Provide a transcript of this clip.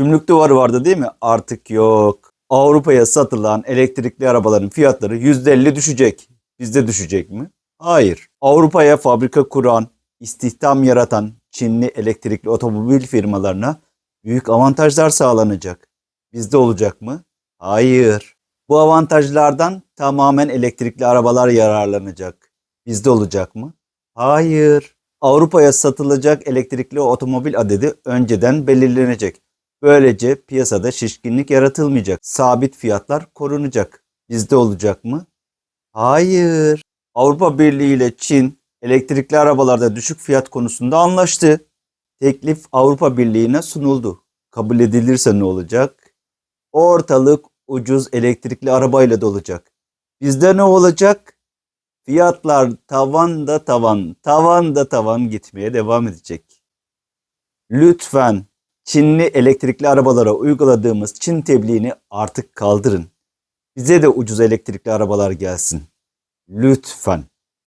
Gümrük duvarı vardı değil mi? Artık yok. Avrupa'ya satılan elektrikli arabaların fiyatları %50 düşecek. Bizde düşecek mi? Hayır. Avrupa'ya fabrika kuran, istihdam yaratan Çinli elektrikli otomobil firmalarına büyük avantajlar sağlanacak. Bizde olacak mı? Hayır. Bu avantajlardan tamamen elektrikli arabalar yararlanacak. Bizde olacak mı? Hayır. Avrupa'ya satılacak elektrikli otomobil adedi önceden belirlenecek. Böylece piyasada şişkinlik yaratılmayacak. Sabit fiyatlar korunacak. Bizde olacak mı? Hayır. Avrupa Birliği ile Çin elektrikli arabalarda düşük fiyat konusunda anlaştı. Teklif Avrupa Birliği'ne sunuldu. Kabul edilirse ne olacak? Ortalık ucuz elektrikli arabayla dolacak. Bizde ne olacak? Fiyatlar tavanda tavan, tavanda tavan gitmeye devam edecek. Lütfen Çinli elektrikli arabalara uyguladığımız Çin tebliğini artık kaldırın. Bize de ucuz elektrikli arabalar gelsin. Lütfen.